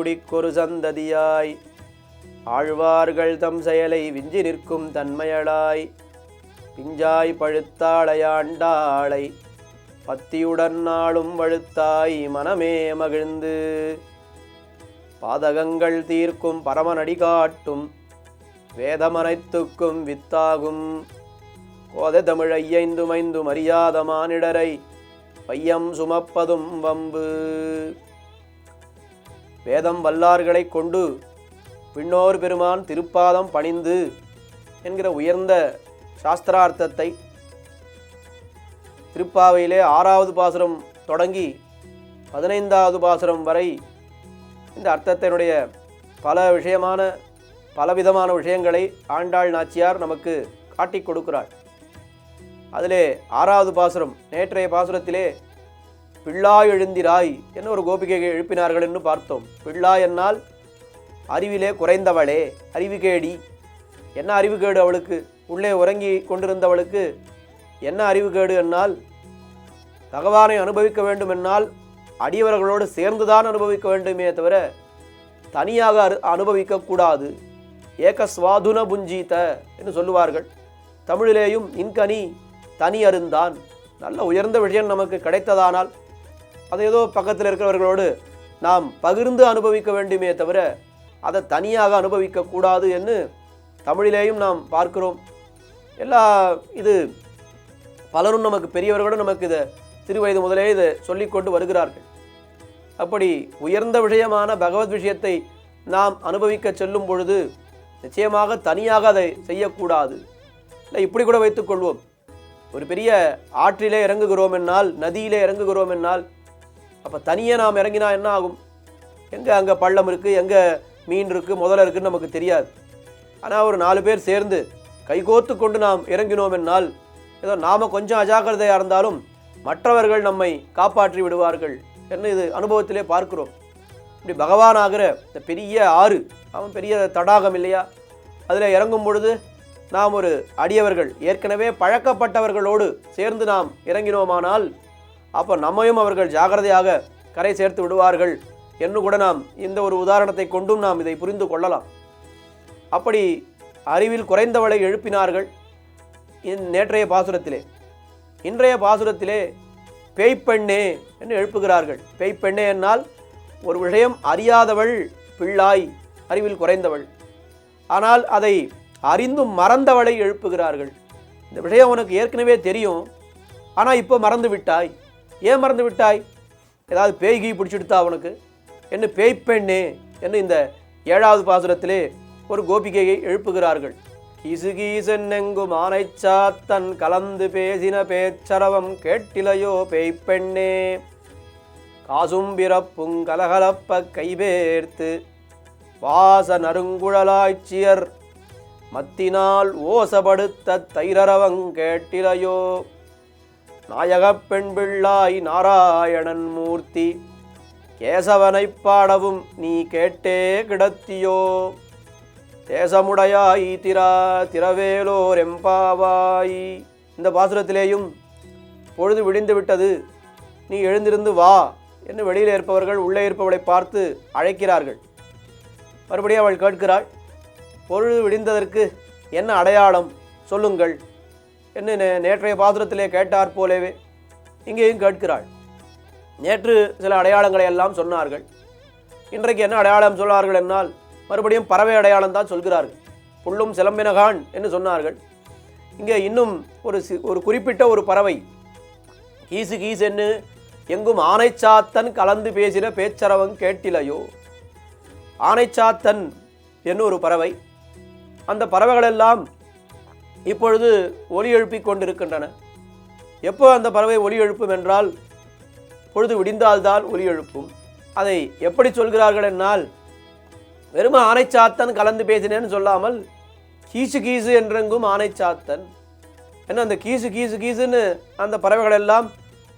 குடிக்கொரு சந்ததியாய். ஆழ்வார்கள் தம் செயலை விஞ்சி நிற்கும் தன்மையளாய். பிஞ்சாய் பழுத்தாளையாண்டாளை பத்தியுடன் நாளும் வழுத்தாய் மனமே மகிழ்ந்து. பாதகங்கள் தீர்க்கும் பரமநடி காட்டும் வேதமனைத்துக்கும் வித்தாகும். கோதை தமிழ் ஐயைந்து மரியாத மானிடரை பையம் சுமப்பதும் வம்பு. வேதம் வல்லார்களைக் கொண்டு பின்னோர் பெருமான் திருப்பாதம் பணிந்து என்கிற உயர்ந்த சாஸ்திரார்த்தத்தை திருப்பாவையிலே ஆறாவது பாசுரம் தொடங்கி பதினைந்தாவது பாசுரம் வரை இந்த அர்த்தத்தினுடைய பல விஷயமான பலவிதமான விஷயங்களை ஆண்டாள் நாச்சியார் நமக்கு காட்டிக் கொடுக்கிறாள் அதிலே ஆறாவது பாசுரம் நேற்றைய பாசுரத்திலே பிள்ளா எழுந்திராய் என்ன ஒரு கோபிகையை எழுப்பினார்கள் என்று பார்த்தோம். பிள்ளாய் என்னால் அறிவிலே குறைந்தவளே அறிவுகேடி என்ன அறிவுகேடு அவளுக்கு? உள்ளே உறங்கி கொண்டிருந்தவளுக்கு என்ன அறிவுகேடு என்னால்? பகவானை அனுபவிக்க வேண்டும் என்னால் அடியவர்களோடு சேர்ந்துதான் அனுபவிக்க வேண்டுமே தவிர தனியாக அரு அனுபவிக்கக்கூடாது ஏக சுவாதுன புஞ்சீத என்று சொல்லுவார்கள். தமிழிலேயும் இன்கனி தனி அருந்தான். நல்ல உயர்ந்த விஷயம் நமக்கு கிடைத்ததானால் அதை ஏதோ பக்கத்தில் இருக்கிறவர்களோடு நாம் பகிர்ந்து அனுபவிக்க வேண்டுமே தவிர அதை தனியாக அனுபவிக்கக்கூடாது என்று தமிழிலேயும் நாம் பார்க்கிறோம். எல்லா இது பலரும் நமக்கு பெரியவர்களும் நமக்கு இதை சிறு வயது முதலே இதை சொல்லிக்கொண்டு வருகிறார்கள். அப்படி உயர்ந்த விஷயமான பகவத் விஷயத்தை நாம் அனுபவிக்க செல்லும் பொழுது நிச்சயமாக தனியாக அதை செய்யக்கூடாது. இல்லை இப்படி கூட வைத்துக்கொள்வோம் ஒரு பெரிய ஆற்றிலே இறங்குகிறோம் என்னால் நதியிலே இறங்குகிறோம் என்னால் அப்போ தனியே நாம் இறங்கினா என்ன ஆகும்? எங்கே அங்கே பள்ளம் இருக்குது எங்கே மீன் இருக்குது முதல்ல இருக்குதுன்னு நமக்கு தெரியாது. ஆனால் ஒரு நாலு பேர் சேர்ந்து கைகோத்து கொண்டு நாம் இறங்கினோம் என்னால் ஏதோ நாம் கொஞ்சம் அஜாக்கிரதையாக இருந்தாலும் மற்றவர்கள் நம்மை காப்பாற்றி விடுவார்கள் என்று இது அனுபவத்திலே பார்க்கிறோம். இப்படி பகவானாகிற இந்த பெரிய ஆறு அவன் பெரிய தடாகம் இல்லையா? அதில் இறங்கும் பொழுது நாம் ஒரு அடியவர்கள் ஏற்கனவே பழக்கப்பட்டவர்களோடு சேர்ந்து நாம் இறங்கினோமானால் அப்போ நம்மையும் அவர்கள் ஜாகிரதையாக கரை சேர்த்து விடுவார்கள் என்று கூட நாம் இந்த ஒரு உதாரணத்தை கொண்டும் நாம் இதை புரிந்து கொள்ளலாம். அப்படி அறிவில் குறைந்தவளை எழுப்பினார்கள் நேற்றைய பாசுரத்திலே. இன்றைய பாசுரத்திலே பேய்ப்பெண்ணே என்று எழுப்புகிறார்கள். பேய்ப்பெண்ணே என்னால் ஒரு விஷயம் அறியாதவள் பிள்ளாய் அறிவில் குறைந்தவள். ஆனால் அதை அறிந்தும் மறந்தவளை எழுப்புகிறார்கள். இந்த விஷயம் உனக்கு ஏற்கனவே தெரியும். ஆனால் இப்போ மறந்து விட்டாய். ஏன் மறந்து விட்டாய் ஏதாவது பேய் கீ பிடிச்சிடுத்தா அவனுக்கு? என்ன பேய்ப்பெண்ணே என்று இந்த ஏழாவது பாசுரத்திலே ஒரு கோபிகையை எழுப்புகிறார்கள். இசுகீசன் கீசென்னெங்கும் ஆனைச்சாத்தன் கலந்து பேசின பேச்சரவம் கேட்டிலையோ பேய்ப்பெண்ணே காசும் பிறப்புங் கலகலப்ப கைபேர்த்து வாச நறுங்குழலாய்ச்சியர் மத்தினால் ஓசப்படுத்த தைரரவங் கேட்டிலையோ? நாயகப் பெண் பிள்ளாய் நாராயணன் மூர்த்தி. கேசவனைப் பாடவும் நீ கேட்டே கிடத்தியோ? தேசமுடையாய் திரா திரவேலோர் எம்பாவாய். இந்த பாசுரத்திலேயும் பொழுது விடிந்து விட்டது. நீ எழுந்திருந்து வா என்று வெளியில் இருப்பவர்கள் உள்ளே இருப்பவளை பார்த்து அழைக்கிறார்கள். மறுபடியும் அவள் கேட்கிறாள் பொழுது விடிந்ததற்கு என்ன அடையாளம்? சொல்லுங்கள். என்று நேற்றைய பாசுரத்திலே கேட்டார் போலவே இங்கேயும் கேட்கிறாள். நேற்று சில அடையாளங்களை எல்லாம் சொன்னார்கள். இன்றைக்கு என்ன அடையாளம் சொன்னார்கள் என்னால் மறுபடியும் பறவை அடையாளம் தான் சொல்கிறார்கள். புல்லும் சிலம்பினகான் என்று சொன்னார்கள். இங்கே இன்னும் ஒரு சி- ஒரு குறிப்பிட்ட ஒரு பறவை கீசு கீசென்னு எங்கும் ஆனைச்சாத்தன் கலந்து பேசின பேச்சரவம் கேட்டிலையோ? ஆனைச்சாத்தன் என்ன ஒரு பறவை. அந்த பறவைகளெல்லாம் இப்பொழுது ஒலி எழுப்பிக் கொண்டிருக்கின்றன. எப்போ அந்த பறவை ஒலி எழுப்பும் என்றால் பொழுது விடிந்தால்தான் ஒலி எழுப்பும். அதை எப்படி சொல்கிறார்கள் என்னால்? வெறும் ஆனைச்சாத்தன் கலந்து பேசினேன்னு சொல்லாமல் கீசு கீசு என்றெங்கும் ஆனைச்சாத்தன். என்ன அந்த கீசு கீசு கீசுன்னு அந்த பறவைகள் எல்லாம்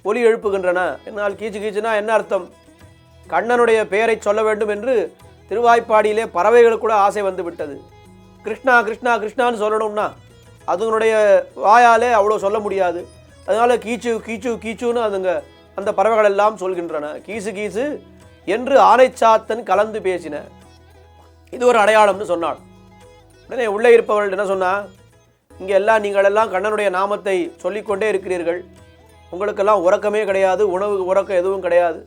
ஒலி எழுப்புகின்றன? என்னால் கீச்சு கீச்சுனா என்ன அர்த்தம்? கண்ணனுடைய பெயரை சொல்ல வேண்டும் என்று திருவாய்ப்பாடியிலே பறவைகள் கூட ஆசை வந்து விட்டது கிருஷ்ணா கிருஷ்ணா கிருஷ்ணான்னு சொல்லணும்னா அதுங்களுடைய வாயாலே அவ்வளோ சொல்ல முடியாது. அதனால் கீச்சு கீச்சு கீச்சுன்னு அதுங்க அந்த பறவைகள் எல்லாம் சொல்கின்றன. கீசு கீசு என்று ஆனைச்சாத்தன் கலந்து பேசின. இது ஒரு அடையாளம்னு சொன்னாள். உடனே உள்ளே இருப்பவர்கள் என்ன சொன்னா இங்கே எல்லாம் நீங்கள் எல்லாம் கண்ணனுடைய நாமத்தை சொல்லிக்கொண்டே இருக்கிறீர்கள். உங்களுக்கெல்லாம் உறக்கமே கிடையாது உணவு உறக்கம் எதுவும் கிடையாது.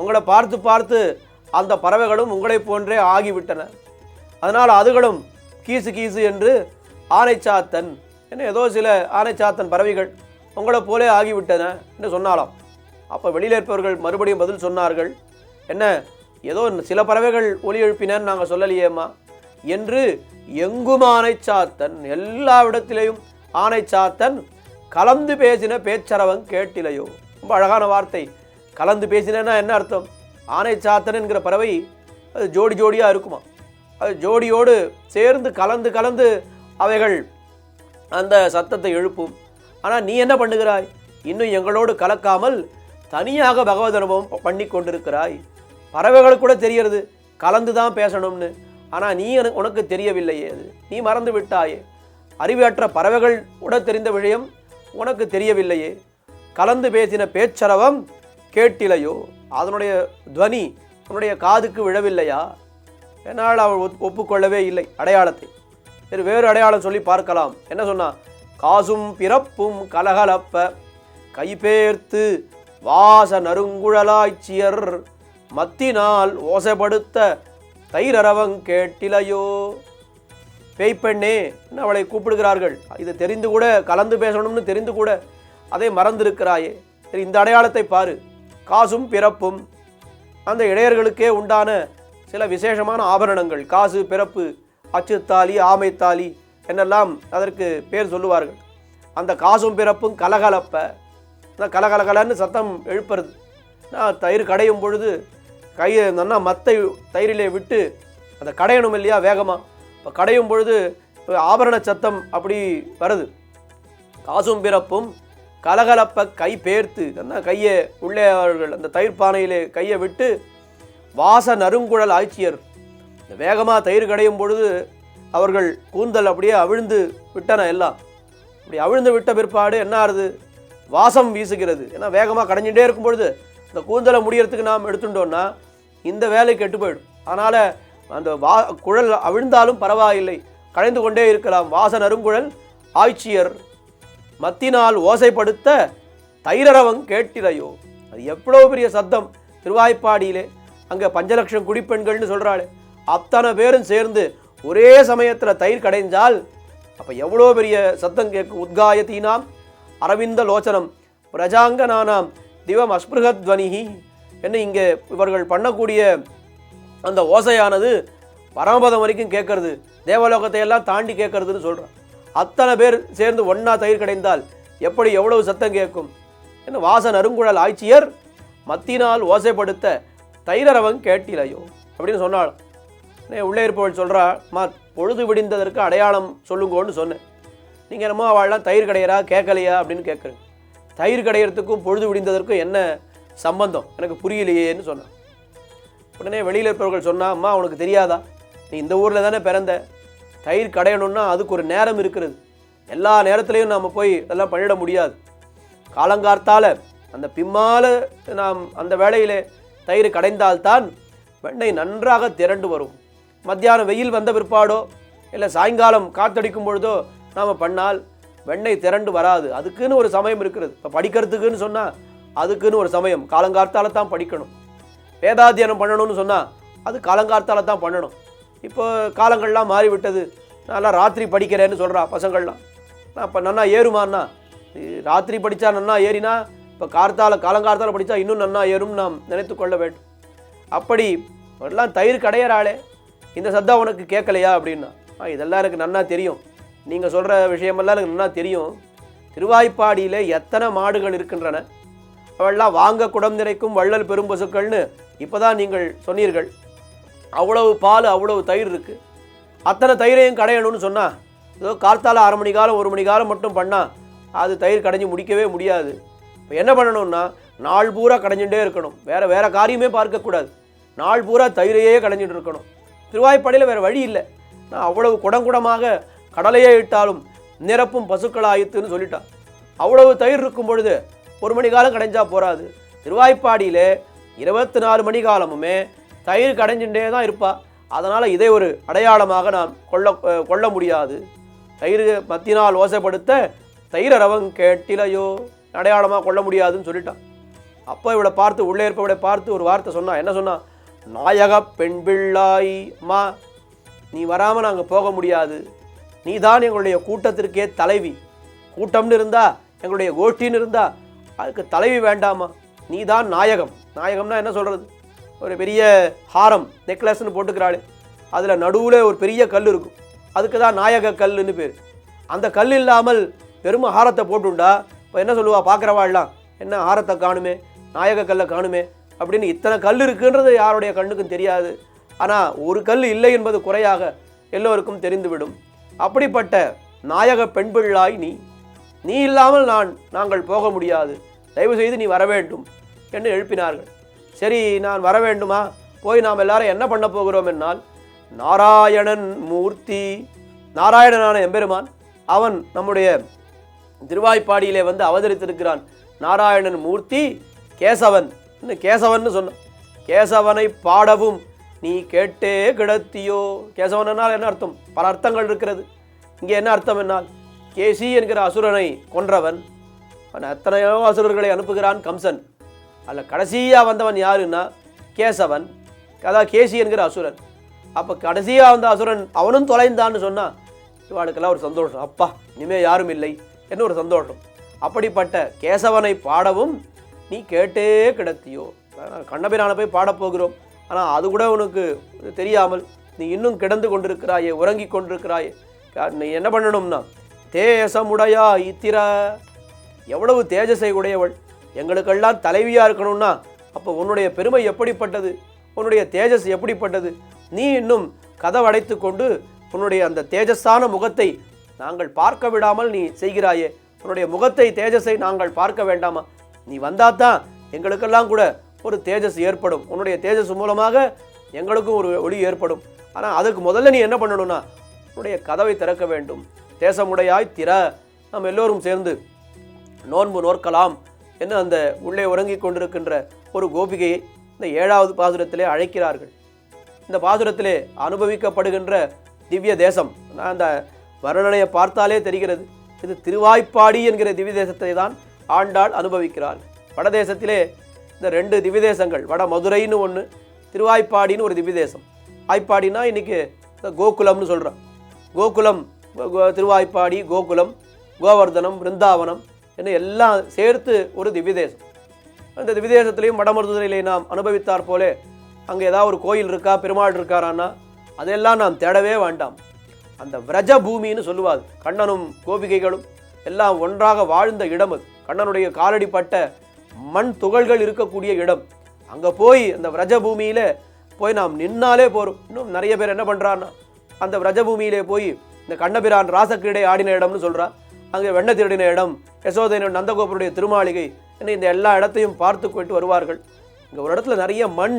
உங்களை பார்த்து பார்த்து அந்த பறவைகளும் உங்களைப் போன்றே ஆகிவிட்டன. அதனால் அதுகளும் கீசு கீசு என்று ஆனைச்சாத்தன் என்ன ஏதோ சில ஆனைச்சாத்தன் பறவைகள் உங்களை போலே ஆகிவிட்டன என்று சொன்னாலாம் அப்போ வெளியில் இருப்பவர்கள் மறுபடியும் பதில் சொன்னார்கள் என்ன ஏதோ சில பறவைகள் ஒலி எழுப்பினன்னு நாங்கள் சொல்லலையேம்மா? என்று எங்கும் ஆனைச்சாத்தன் எல்லா இடத்திலேயும் ஆனைச்சாத்தன் கலந்து பேசின பேச்சரவன் கேட்டிலையோ. ரொம்ப அழகான வார்த்தை. கலந்து பேசினேன்னா என்ன அர்த்தம்? ஆனைச்சாத்தன் என்கிற பறவை அது ஜோடி ஜோடியாக இருக்குமா? அது ஜோடியோடு சேர்ந்து கலந்து கலந்து அவைகள் அந்த சத்தத்தை எழுப்பும். ஆனால் நீ என்ன பண்ணுகிறாய்? இன்னும் எங்களோடு கலக்காமல் தனியாக பகவத் அனுபவம் பண்ணி கொண்டிருக்கிறாய். பறவைகளுக்கு கூட தெரியறது கலந்து தான் பேசணும்னு. ஆனால் நீ எனக்கு உனக்கு தெரியவில்லையே அது. நீ மறந்து விட்டாயே. அறிவற்ற பறவைகள் கூட தெரிந்த விஷயம் உனக்கு தெரியவில்லையே. கலந்து பேசின பேச்சரவம் கேட்டிலையோ? அதனுடைய துவனி உன்னுடைய காதுக்கு விழவில்லையா? என்னால் அவள் ஒப்புக்கொள்ளவே இல்லை அடையாளத்தை. சரி வேறு அடையாளம் சொல்லி பார்க்கலாம். என்ன சொன்னா? காசும் பிறப்பும் கலகலப்ப கைபேர்த்து வாச நறுங்குழலாய்ச்சியர் மத்தினால் ஓசைப்படுத்த தைரரவங் கேட்டிலையோ? பேய்ப்பெண்ணே என்று அவளை கூப்பிடுகிறார்கள்? இது தெரிந்து கூட கலந்து பேசணும்னு தெரிந்து கூட அதை மறந்திருக்கிறாயே. சரி இந்த அடையாளத்தை பாரு. காசும் பிறப்பும் அந்த இடையர்களுக்கே உண்டான சில விசேஷமான ஆபரணங்கள். காசு பிறப்பு அச்சுத்தாலி ஆமைத்தாலி என்னெல்லாம் அதற்கு பேர் சொல்லுவார்கள். அந்த காசும் பிறப்பும் கலகலப்ப இந்த கலகலகலன்னு சத்தம் எழுப்புறது. நான் தயிர் கடையும் பொழுது கையை நல்லா மத்தை தயிரிலே விட்டு அதை கடையணும் இல்லையா வேகமாக இப்போ கடையும் பொழுது ஆபரண சத்தம் அப்படி வருது. காசும் பிறப்பும் கலகலப்ப கை பேர்த்து என்ன கையை உள்ளே அவர்கள் அந்த தயிர் பானையிலே கையை விட்டு வாச நறுங்குழல் ஆட்சியர் இந்த வேகமாக தயிர் கடையும் பொழுது அவர்கள் கூந்தல் அப்படியே அவிழ்ந்து விட்டன எல்லாம். அப்படி அவிழ்ந்து விட்ட பிற்பாடு என்ன ஆறுது? வாசம் வீசுகிறது. ஏன்னா வேகமாக கடைஞ்சிட்டே இருக்கும் பொழுது இந்த கூந்தலை முடியறதுக்கு நாம் எடுத்துட்டோம்னா இந்த வேலை கெட்டு போயிடும். அதனால் அந்த வா குழல் அவிழ்ந்தாலும் பரவாயில்லை. கடைந்து கொண்டே இருக்கலாம். வாச அருங்குழல் ஆய்ச்சியர் மத்தினால் ஓசைப்படுத்த தைரரவங் கேட்டிலையோ அது எவ்வளோ பெரிய சத்தம் திருவாய்ப்பாடியிலே. அங்கே பஞ்சலட்சம் குடிப்பெண்கள்னு சொல்கிறாளே அத்தனை பேரும் சேர்ந்து ஒரே சமயத்தில் தயிர் கடைஞ்சால் அப்போ எவ்வளோ பெரிய சத்தம் கேட்கும்? உத்காயத்தீனாம் அரவிந்த லோச்சனம் பிரஜாங்கனானாம் திவம் அஸ்பிருகத்வனிகி என்ன இங்கே இவர்கள் பண்ணக்கூடிய அந்த ஓசையானது பரமபதம் வரைக்கும் கேட்கறது. தேவலோகத்தை எல்லாம் தாண்டி கேட்கறதுன்னு சொல்கிறான் அத்தனை பேர் சேர்ந்து ஒன்றா தயிர் கடைந்தால் எப்படி எவ்வளவு சத்தம் கேட்கும்? என்ன வாசன் அருங்குழல் ஆட்சியர் மத்தினால் ஓசைப்படுத்த தைரரவன் கேட்டிலையோ அப்படின்னு சொன்னாள். உள்ளே இருப்பவள் சொல்கிறா மா பொழுது விடிந்ததற்கு அடையாளம் சொல்லுங்கோன்னு சொன்னேன். நீங்கள் என்னமோ அவள்லாம் தயிர் கடையிறா கேட்கலையா? அப்படின்னு கேட்குறேன். தயிர் கடையிறதுக்கும் பொழுது விடிந்ததற்கும் என்ன சம்பந்தம்? எனக்கு புரியலையேன்னு சொன்னான். உடனே வெளியில் இருப்பவர்கள் சொன்னால் அம்மா உனக்கு தெரியாதா? நீ இந்த ஊரில் தானே பிறந்த? தயிர் கடையணும்னா அதுக்கு ஒரு நேரம் இருக்கிறது. எல்லா நேரத்துலையும் நாம் போய் இதெல்லாம் பண்ணிட முடியாது. காலங்கார்த்தால் அந்த பிம்மால் நாம் அந்த வேளையிலே தயிர் கடைந்தால்தான் வெண்ணெய் நன்றாக திரண்டு வரும். மத்தியானம் வெயில் வந்த பிற்பாடோ இல்லை சாயங்காலம் காத்தடிக்கும் பொழுதோ நாம் பண்ணால் வெண்ணெய் திரண்டு வராது. அதுக்குன்னு ஒரு சமயம் இருக்கிறது. இப்போ படிக்கிறதுக்குன்னு சொன்னால் அதுக்குன்னு ஒரு சமயம். காலங்கார்த்தால தான் படிக்கணும். வேதாத்தியனம் பண்ணணும்னு சொன்னால் அது காலங்கார்த்தால தான் பண்ணணும். இப்போ காலங்கள்லாம் மாறிவிட்டது. நல்லா ராத்திரி படிக்கிறேன்னு சொல்கிறா பசங்கள்லாம். நான் இப்போ நன்னா ஏறுமான்னா ராத்திரி படித்தா நன்னா ஏறினா இப்போ கார்த்தால காலங்கார்த்தால படித்தா இன்னும் நன்னா ஏறும் நாம் நினைத்து கொள்ள வேண்டும். அப்படி எல்லாம் தயிர் ஆளே இந்த சத்தம் உனக்கு கேட்கலையா அப்படின்னா? இதெல்லாம் எனக்கு நன்னா தெரியும். நீங்கள் சொல்கிற விஷயமெல்லாம் எனக்கு நன்னா தெரியும். திருவாய்ப்பாடியில் எத்தனை மாடுகள் இருக்கின்றன? அவெல்லாம் வாங்க குடம் நிறைக்கும் வள்ளல் பெரும் பசுக்கள்னு இப்போ தான் நீங்கள் சொன்னீர்கள். அவ்வளவு பால் அவ்வளவு தயிர் இருக்குது அத்தனை தயிரையும் கடையணும்னு சொன்னால் ஏதோ கார்த்தால அரை மணி காலம் ஒரு மணி காலம் மட்டும் பண்ணால் அது தயிர் கடைஞ்சி முடிக்கவே முடியாது. இப்போ என்ன பண்ணணும்னா நாள் பூரா கடைஞ்சுட்டே இருக்கணும். வேறு வேறு காரியமே பார்க்கக்கூடாது. நாள் பூரா தயிரையே கடைஞ்சிட்டு இருக்கணும். திருவாய்ப்பாடியில் வேறு வழி இல்லை. நான் அவ்வளவு குடங்குடமாக கடலையே இட்டாலும் நிரப்பும் பசுக்களாயித்துன்னு சொல்லிட்டான். அவ்வளவு தயிர் இருக்கும் பொழுது ஒரு மணி காலம் கடைஞ்சா போகாது திருவாய்ப்பாடியிலே இருபத்தி நாலு மணி காலமுமே தயிர் கடைஞ்சுட்டே தான் இருப்பா. அதனால் இதை ஒரு அடையாளமாக நான் கொள்ள கொள்ள முடியாது. தயிர் மத்தினால் ஓசைப்படுத்த தயிரவங் கேட்டிலையோ அடையாளமாக கொள்ள முடியாதுன்னு சொல்லிட்டான். அப்போ இவளை பார்த்து உள்ளே இருப்பவளை பார்த்து ஒரு வார்த்தை சொன்னான் என்ன சொன்னான் நாயக பெண் பிள்ளாய் நீ வராமல் நாங்கள் போக முடியாது. நீ தான் எங்களுடைய கூட்டத்திற்கே தலைவி. கூட்டம்னு இருந்தா எங்களுடைய கோஷ்டின்னு இருந்தா அதுக்கு தலைவி வேண்டாமா? நீ தான் நாயகம். நாயகம்னா என்ன சொல்கிறது ஒரு பெரிய ஹாரம் நெக்லஸ்ன்னு போட்டுக்கிறாளே. அதில் நடுவில் ஒரு பெரிய கல் இருக்கும். அதுக்கு தான் நாயக கல்லுன்னு பேர். அந்த கல் இல்லாமல் வெறும் ஹாரத்தை போட்டுண்டா. இப்போ என்ன சொல்லுவா? பார்க்குறவாள்லாம் என்ன ஹாரத்தை காணுமே? நாயக கல்லை காணுமே? அப்படின்னு இத்தனை கல் இருக்குன்றது யாருடைய கண்ணுக்கும் தெரியாது. ஆனால் ஒரு கல் இல்லை என்பது குறையாக எல்லோருக்கும் தெரிந்துவிடும். அப்படிப்பட்ட நாயக பெண் பிள்ளாய் நீ நீ இல்லாமல் நான் நாங்கள் போக முடியாது. தயவு செய்து நீ வர வேண்டும் என்று எழுப்பினார்கள். சரி நான் வர வேண்டுமா? போய் நாம் எல்லாரும் என்ன பண்ண போகிறோம் என்னால்? நாராயணன் மூர்த்தி. நாராயணனான எம்பெருமான் அவன் நம்முடைய திருவாய்ப்பாடியிலே வந்து அவதரித்திருக்கிறான். நாராயணன் மூர்த்தி கேசவன். இன்னும் கேசவன்னு சொன்னான். கேசவனை பாடவும் நீ கேட்டே கிடத்தியோ? கேசவனால் என்ன அர்த்தம்? பல அர்த்தங்கள் இருக்கிறது. இங்கே என்ன அர்த்தம் என்னால் கேசி என்கிற அசுரனை கொன்றவன் அவன் எத்தனையோ அசுரர்களை அனுப்புகிறான் கம்சன். அதில் கடைசியாக வந்தவன் யாருன்னா கேசவன். அதான் கேசி என்கிற அசுரன். அப்போ கடைசியாக வந்த அசுரன் அவனும் தொலைந்தான்னு சொன்னான் இவாளுக்கெல்லாம் ஒரு சந்தோஷம். அப்பா இனிமேல் யாரும் இல்லை. என்ன ஒரு சந்தோஷம்? அப்படிப்பட்ட கேசவனை பாடவும் நீ கேட்டே கிடத்தியோ. கண்ணபிரான போய் பாடப்போகிறோம் ஆனால் அது கூட உனக்கு தெரியாமல் நீ இன்னும் கிடந்து கொண்டிருக்கிறாயே உறங்கி கொண்டிருக்கிறாயே. நீ என்ன பண்ணணும்னா தேசமுடையா இத்திர எவ்வளவு தேஜசை உடையவள். எங்களுக்கெல்லாம் தலைவியாக இருக்கணும்னா அப்போ உன்னுடைய பெருமை எப்படிப்பட்டது? உன்னுடைய தேஜஸ் எப்படிப்பட்டது? நீ இன்னும் கதவடைத்து கொண்டு உன்னுடைய அந்த தேஜஸான முகத்தை நாங்கள் பார்க்க விடாமல் நீ செய்கிறாயே. உன்னுடைய முகத்தை தேஜஸை நாங்கள் பார்க்க வேண்டாமா? நீ வந்தாதான் எங்களுக்கெல்லாம் கூட ஒரு தேஜஸ் ஏற்படும். உன்னுடைய தேஜஸ் மூலமாக எங்களுக்கும் ஒரு ஒளி ஏற்படும். ஆனால் அதுக்கு முதல்ல நீ என்ன பண்ணணும்னா உன்னுடைய கதவை திறக்க வேண்டும். தேசமுடையாய் திற. நாம் எல்லோரும் சேர்ந்து நோன்பு நோற்கலாம் என்று அந்த உள்ளே உறங்கிக் கொண்டிருக்கின்ற ஒரு கோபிகையை இந்த ஏழாவது பாசுரத்திலே அழைக்கிறார்கள். இந்த பாசுரத்திலே அனுபவிக்கப்படுகின்ற திவ்ய தேசம் நான் அந்த வர்ணனையை பார்த்தாலே தெரிகிறது. இது திருவாய்ப்பாடி என்கிற திவ்ய தேசத்தை தான் ஆண்டாள் அனுபவிக்கிறாள். வடதேசத்திலே இந்த ரெண்டு திவிதேசங்கள் வட மதுரைன்னு ஒன்று திருவாய்ப்பாடின்னு ஒரு திவிதேசம். ஆய்ப்பாடினா இன்றைக்கி இந்த கோகுலம்னு சொல்கிறோம் கோகுலம் கோ- திருவாய்ப்பாடி கோகுலம் கோவர்தனம் பிருந்தாவனம் என்று எல்லாம் சேர்த்து ஒரு திவிதேசம். அந்த திவ்யதேசத்திலையும் வடமருதுரையிலே நாம் அனுபவித்தார் போலே அங்கே ஏதாவது ஒரு கோயில் இருக்கா பெருமாள் இருக்காரான்னா அதெல்லாம் நாம் தேடவே வேண்டாம். அந்த விரஜ பூமின்னு சொல்லுவாது கண்ணனும் கோபிகைகளும் எல்லாம் ஒன்றாக வாழ்ந்த இடம் அது. கண்ணனுடைய காலடிப்பட்ட மண் துகள்கள் இருக்கக்கூடிய இடம். அங்கே போய் அந்த விரஜபூமியில் போய் நாம் நின்னாலே போகிறோம் இன்னும் நிறைய பேர் என்ன பண்ணுறான்னா அந்த விரஜபூமியிலே போய் இந்த கண்ணபிரான் ராசக்கிரீடை ஆடின இடம்னு சொல்கிறா அங்கே வெண்ண திருடின இடம் யசோதையன் நந்தகோபுருடைய திருமாளிகை என்ன இந்த எல்லா இடத்தையும் பார்த்து கொண்டு வருவார்கள். இங்கே ஒரு இடத்துல நிறைய மண்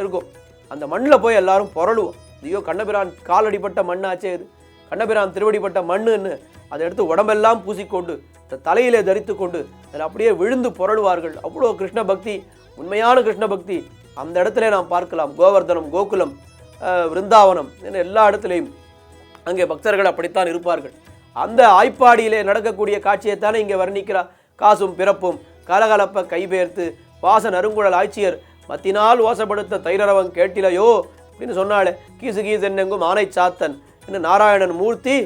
இருக்கும். அந்த மண்ணில் போய் எல்லாரும் புரளுவோம். ஐயோ கண்ணபிரான் காலடிப்பட்ட மண்ணாச்சே இது. கண்ணபிரான் திருவடிப்பட்ட மண்ணுன்னு அதை எடுத்து உடம்பெல்லாம் பூசிக்கொண்டு தலையிலே தரித்து கொண்டு அதில் அப்படியே விழுந்து புரளுவார்கள். அவ்வளோ கிருஷ்ண பக்தி உண்மையான கிருஷ்ண பக்தி. அந்த இடத்துல நாம் பார்க்கலாம். கோவர்தனம் கோகுலம் விருந்தாவனம் என எல்லா இடத்துலையும் அங்கே பக்தர்கள் அப்படித்தான் இருப்பார்கள். அந்த ஆய்ப்பாடியிலே நடக்கக்கூடிய காட்சியைத்தானே இங்கே வர்ணிக்கிறார். காசும் பிறப்பும் கலகலப்ப கைபேர்த்து வாச நறுங்குழல் ஆட்சியர் மத்தினால் ஓசப்படுத்த தைரவன் கேட்டிலையோ அப்படின்னு சொன்னாலே கீசு கீசு என்னெங்கும் ஆனை சாத்தன். என்ன நாராயணன் மூர்த்தி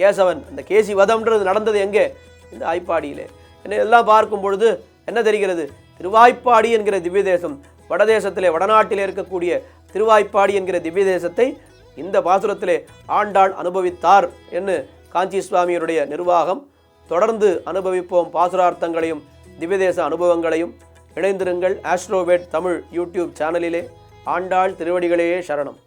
கேசவன். அந்த கேசி வதம்ன்றது நடந்தது எங்கே? இந்த ஆய்ப்பாடியிலே என்ன எல்லாம் பார்க்கும் பொழுது என்ன தெரிகிறது? திருவாய்ப்பாடி என்கிற திவ்ய தேசம் வடதேசத்திலே வடநாட்டிலே இருக்கக்கூடிய திருவாய்ப்பாடி என்கிற திவ்ய தேசத்தை இந்த பாசுரத்திலே ஆண்டாள் அனுபவித்தார் என்று காஞ்சி சுவாமியுடைய நிர்வாகம் தொடர்ந்து அனுபவிப்போம் பாசுரார்த்தங்களையும் திவ்யதேச அனுபவங்களையும். இணைந்திருங்கள் ஆஸ்ட்ரோவேட் தமிழ் யூடியூப் சேனலிலே. ஆண்டாள் திருவடிகளே சரணம்.